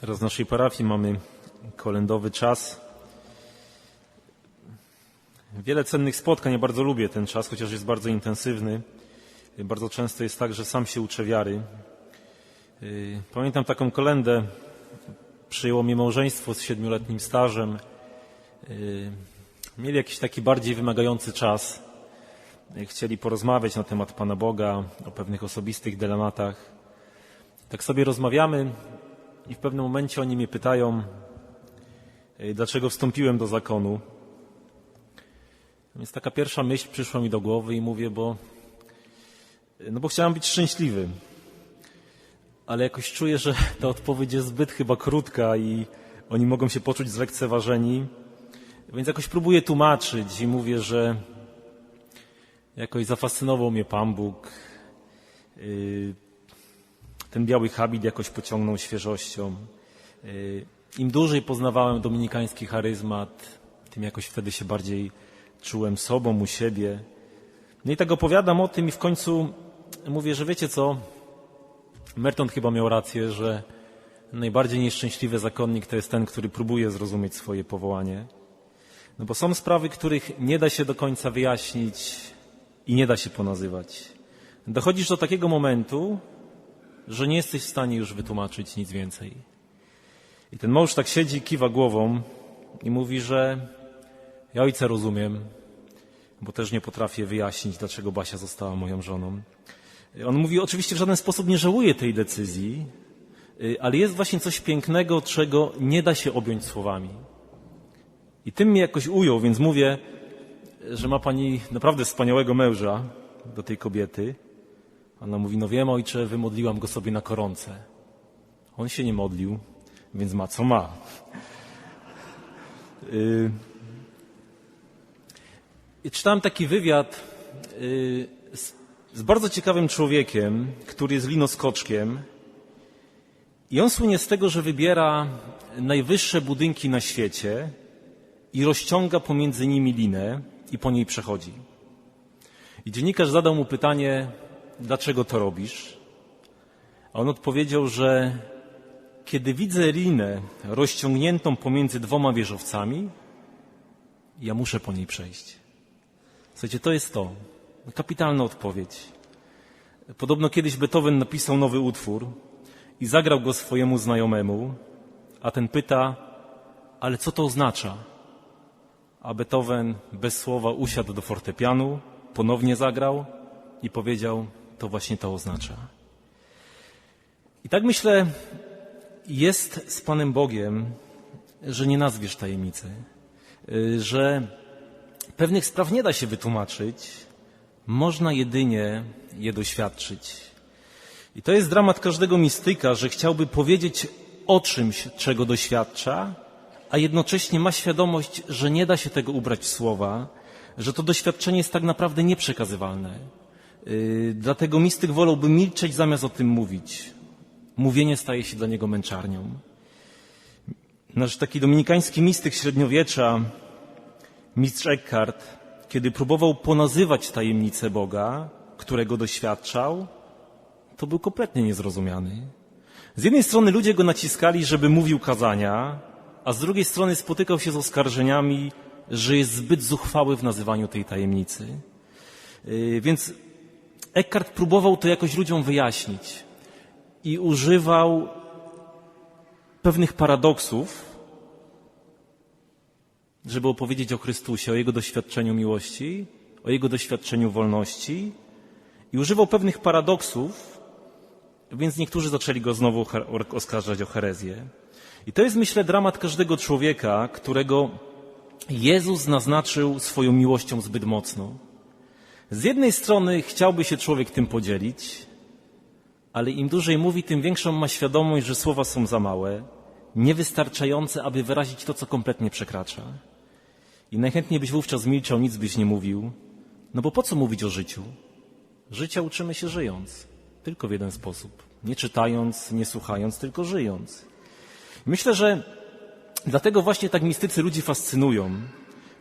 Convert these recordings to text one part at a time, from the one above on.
Teraz w naszej parafii mamy kolędowy czas. Wiele cennych spotkań. Ja bardzo lubię ten czas, chociaż jest bardzo intensywny. Bardzo często jest tak, że sam się uczę wiary. Yy, Pamiętam taką kolendę. Przyjęło mnie małżeństwo z siedmioletnim stażem. Yy, Mieli jakiś taki bardziej wymagający czas. Yy, Chcieli porozmawiać na temat Pana Boga, o pewnych osobistych dylematach. Tak sobie rozmawiamy i w pewnym momencie oni mnie pytają, yy, dlaczego wstąpiłem do zakonu. Więc taka pierwsza myśl przyszła mi do głowy i mówię, bo, no bo chciałem być szczęśliwy. Ale jakoś czuję, że ta odpowiedź jest zbyt chyba krótka i oni mogą się poczuć zlekceważeni. Więc jakoś próbuję tłumaczyć i mówię, że jakoś zafascynował mnie Pan Bóg. Yy, Ten biały habit jakoś pociągnął świeżością. Yy, Im dłużej poznawałem dominikański charyzmat, tym jakoś wtedy się bardziej czułem sobą u siebie. No i tak opowiadam o tym i w końcu mówię, że wiecie co, Merton chyba miał rację, że najbardziej nieszczęśliwy zakonnik to jest ten, który próbuje zrozumieć swoje powołanie. No bo są sprawy, których nie da się do końca wyjaśnić i nie da się ponazywać. Dochodzisz do takiego momentu, że nie jesteś w stanie już wytłumaczyć nic więcej. I ten mąż tak siedzi, kiwa głową i mówi, że ja ojca rozumiem, bo też nie potrafię wyjaśnić, dlaczego Basia została moją żoną. On mówi, oczywiście w żaden sposób nie żałuje tej decyzji, y, ale jest właśnie coś pięknego, czego nie da się objąć słowami. I tym mnie jakoś ujął, więc mówię, że ma pani naprawdę wspaniałego męża do tej kobiety. Ona mówi, no wiem ojcze, wymodliłam go sobie na koronce. On się nie modlił, więc ma co ma. Y, I czytałem taki wywiad y, z, z bardzo ciekawym człowiekiem, który jest linoskoczkiem. I on słynie z tego, że wybiera najwyższe budynki na świecie i rozciąga pomiędzy nimi linę i po niej przechodzi. I dziennikarz zadał mu pytanie, dlaczego to robisz? A on odpowiedział, że kiedy widzę linę rozciągniętą pomiędzy dwoma wieżowcami, ja muszę po niej przejść. Słuchajcie, to jest to. Kapitalna odpowiedź. Podobno kiedyś Beethoven napisał nowy utwór i zagrał go swojemu znajomemu, a ten pyta, ale co to oznacza? A Beethoven bez słowa usiadł do fortepianu, ponownie zagrał i powiedział, to właśnie to oznacza. I tak myślę, jest z Panem Bogiem, że nie nazwiesz tajemnicy, y, że pewnych spraw nie da się wytłumaczyć, można jedynie je doświadczyć. I to jest dramat każdego mistyka, że chciałby powiedzieć o czymś, czego doświadcza, a jednocześnie ma świadomość, że nie da się tego ubrać w słowa, że to doświadczenie jest tak naprawdę nieprzekazywalne. Yy, dlatego mistyk wolałby milczeć zamiast o tym mówić. Mówienie staje się dla niego męczarnią. Nasz taki dominikański mistyk średniowiecza, mistrz Eckhart, kiedy próbował ponazywać tajemnicę Boga, którego doświadczał, to był kompletnie niezrozumiany. Z jednej strony ludzie go naciskali, żeby mówił kazania, a z drugiej strony spotykał się z oskarżeniami, że jest zbyt zuchwały w nazywaniu tej tajemnicy. Yy, Więc Eckhart próbował to jakoś ludziom wyjaśnić i używał pewnych paradoksów, żeby opowiedzieć o Chrystusie, o Jego doświadczeniu miłości, o Jego doświadczeniu wolności i używał pewnych paradoksów, więc niektórzy zaczęli go znowu oskarżać o herezję. I to jest, myślę, dramat każdego człowieka, którego Jezus naznaczył swoją miłością zbyt mocno. Z jednej strony chciałby się człowiek tym podzielić, ale im dłużej mówi, tym większą ma świadomość, że słowa są za małe, niewystarczające, aby wyrazić to, co kompletnie przekracza. I najchętniej byś wówczas milczał, nic byś nie mówił. No bo po co mówić o życiu? Życia uczymy się żyjąc. Tylko w jeden sposób. Nie czytając, nie słuchając, tylko żyjąc. Myślę, że dlatego właśnie tak mistycy ludzi fascynują,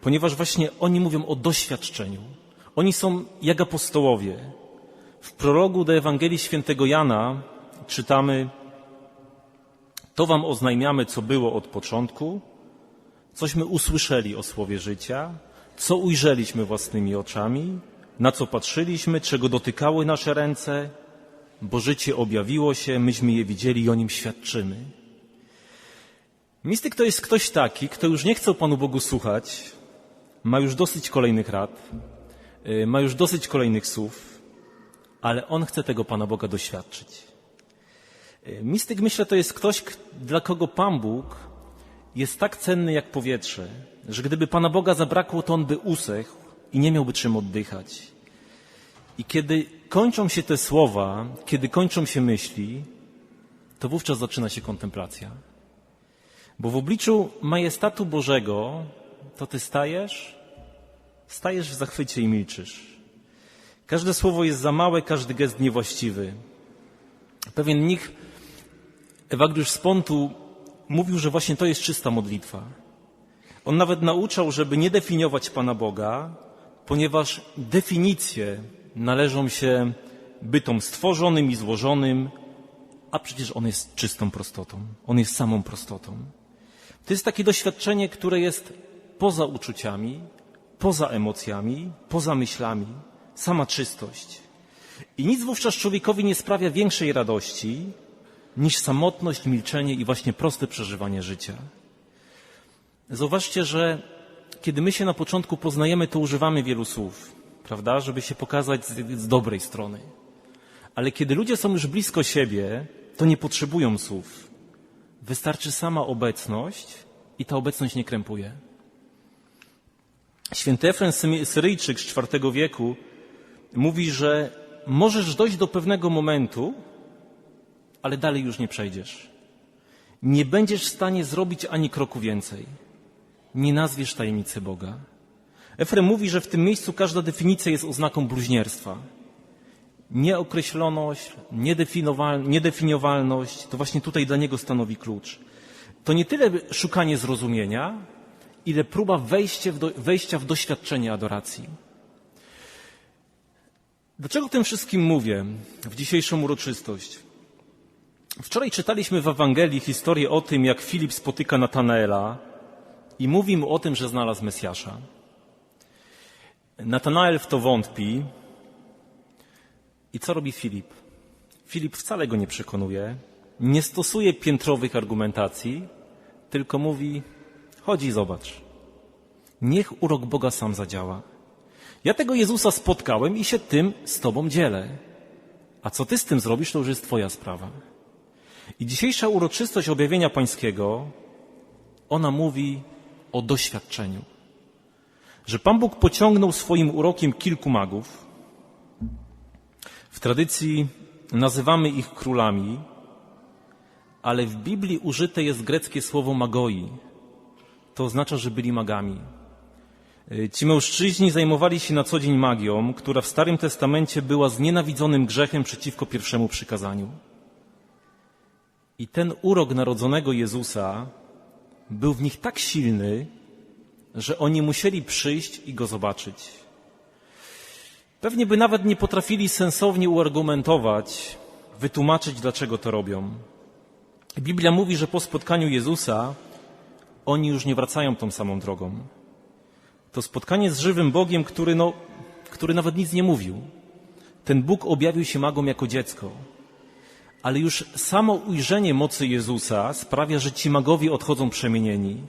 ponieważ właśnie oni mówią o doświadczeniu. Oni są jak apostołowie. W prologu do Ewangelii świętego Jana czytamy To wam oznajmiamy, co było od początku, cośmy usłyszeli o słowie życia, co ujrzeliśmy własnymi oczami, na co patrzyliśmy, czego dotykały nasze ręce, bo życie objawiło się, myśmy je widzieli i o nim świadczymy. Mistyk to jest ktoś taki, kto już nie chce Panu Bogu słuchać, ma już dosyć kolejnych rad, ma już dosyć kolejnych słów, ale on chce tego Pana Boga doświadczyć. Y, Mistyk, myślę, to jest ktoś, dla kogo Pan Bóg jest tak cenny jak powietrze, że gdyby Pana Boga zabrakło, to on by usechł i nie miałby czym oddychać. I kiedy kończą się te słowa, kiedy kończą się myśli, to wówczas zaczyna się kontemplacja. Bo w obliczu majestatu Bożego to ty stajesz, stajesz w zachwycie i milczysz. Każde słowo jest za małe, każdy gest niewłaściwy. Pewien mnich, Ewagriusz z Pontu, mówił, że właśnie to jest czysta modlitwa. On nawet nauczał, żeby nie definiować Pana Boga, ponieważ definicje należą się bytom stworzonym i złożonym, a przecież On jest czystą prostotą. On jest samą prostotą. To jest takie doświadczenie, które jest poza uczuciami, poza emocjami, poza myślami, sama czystość. I nic wówczas człowiekowi nie sprawia większej radości niż samotność, milczenie i właśnie proste przeżywanie życia. Zauważcie, że kiedy my się na początku poznajemy, to używamy wielu słów, prawda, żeby się pokazać z, z dobrej strony. Ale kiedy ludzie są już blisko siebie, to nie potrzebują słów. Wystarczy sama obecność i ta obecność nie krępuje. Święty Symi- Syryjczyk z IV wieku mówi, że możesz dojść do pewnego momentu, ale dalej już nie przejdziesz. Nie będziesz w stanie zrobić ani kroku więcej. Nie nazwiesz tajemnicy Boga. Efrem mówi, że w tym miejscu każda definicja jest oznaką bluźnierstwa. Nieokreśloność, niedefiniowal- niedefiniowalność, to właśnie tutaj dla niego stanowi klucz. To nie tyle szukanie zrozumienia, ile próba wejścia w, do, wejścia w doświadczenie adoracji. Dlaczego tym wszystkim mówię w dzisiejszą uroczystość? Wczoraj czytaliśmy w Ewangelii historię o tym, jak Filip spotyka Natanaela i mówi mu o tym, że znalazł Mesjasza. Natanael w to wątpi. I co robi Filip? Filip wcale go nie przekonuje, nie stosuje piętrowych argumentacji, tylko mówi: chodź i zobacz. Niech urok Boga sam zadziała. Ja tego Jezusa spotkałem i się tym z Tobą dzielę. A co Ty z tym zrobisz, to już jest Twoja sprawa. I dzisiejsza uroczystość objawienia Pańskiego, ona mówi o doświadczeniu. Że Pan Bóg pociągnął swoim urokiem kilku magów. W tradycji nazywamy ich królami, ale w Biblii użyte jest greckie słowo magoi. To oznacza, że byli magami. Y, Ci mężczyźni zajmowali się na co dzień magią, która w Starym Testamencie była znienawidzonym grzechem przeciwko pierwszemu przykazaniu. I ten urok narodzonego Jezusa był w nich tak silny, że oni musieli przyjść i go zobaczyć. Pewnie by nawet nie potrafili sensownie uargumentować, wytłumaczyć, dlaczego to robią. Biblia mówi, że po spotkaniu Jezusa oni już nie wracają tą samą drogą. To spotkanie z żywym Bogiem, który, no, który nawet nic nie mówił. Ten Bóg objawił się magom jako dziecko. Ale już samo ujrzenie mocy Jezusa sprawia, że ci magowie odchodzą przemienieni.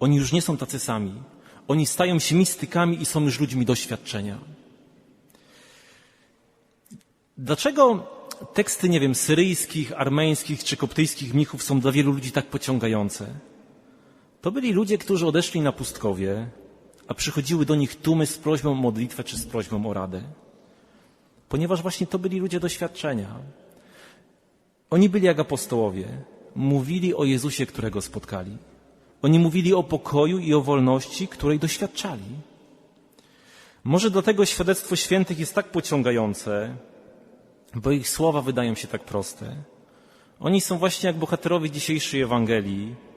Oni już nie są tacy sami. Oni stają się mistykami i są już ludźmi doświadczenia. Dlaczego teksty, nie wiem, syryjskich, armeńskich czy koptyjskich mnichów są dla wielu ludzi tak pociągające? To byli ludzie, którzy odeszli na pustkowie, a przychodziły do nich tłumy z prośbą o modlitwę czy z prośbą o radę. Ponieważ właśnie to byli ludzie doświadczenia. Oni byli jak apostołowie. Mówili o Jezusie, którego spotkali. Oni mówili o pokoju i o wolności, której doświadczali. Może dlatego świadectwo świętych jest tak pociągające, bo ich słowa wydają się tak proste. Oni są właśnie jak bohaterowie dzisiejszej Ewangelii.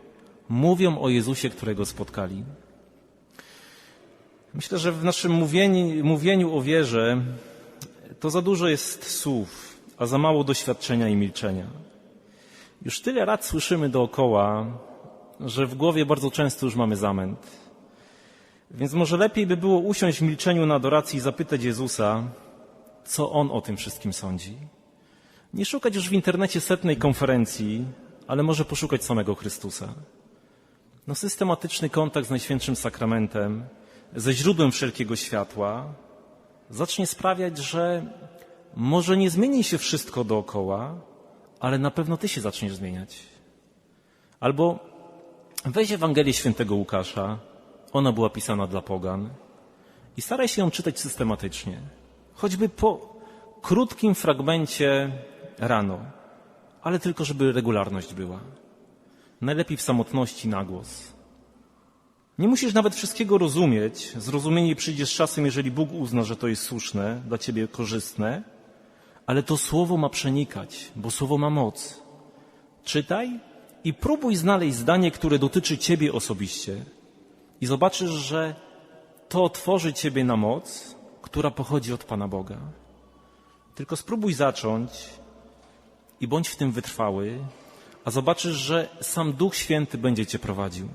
Mówią o Jezusie, którego spotkali. Myślę, że w naszym mówieniu, mówieniu o wierze to za dużo jest słów, a za mało doświadczenia i milczenia. Już tyle lat słyszymy dookoła, że w głowie bardzo często już mamy zamęt. Więc może lepiej by było usiąść w milczeniu na adoracji i zapytać Jezusa, co On o tym wszystkim sądzi. Nie szukać już w internecie setnej konferencji, ale może poszukać samego Chrystusa. No systematyczny kontakt z Najświętszym Sakramentem, ze źródłem wszelkiego światła, zacznie sprawiać, że może nie zmieni się wszystko dookoła, ale na pewno ty się zaczniesz zmieniać. Albo weź Ewangelię świętego Łukasza, ona była pisana dla pogan i staraj się ją czytać systematycznie. Choćby po krótkim fragmencie rano, ale tylko żeby regularność była. Najlepiej w samotności na głos. Nie musisz nawet wszystkiego rozumieć. Zrozumienie przyjdzie z czasem, jeżeli Bóg uzna, że to jest słuszne, dla ciebie korzystne, ale to słowo ma przenikać, bo słowo ma moc. Czytaj i próbuj znaleźć zdanie, które dotyczy ciebie osobiście, i zobaczysz, że to otworzy ciebie na moc, która pochodzi od Pana Boga. Tylko spróbuj zacząć i bądź w tym wytrwały, a zobaczysz, że sam Duch Święty będzie cię prowadził.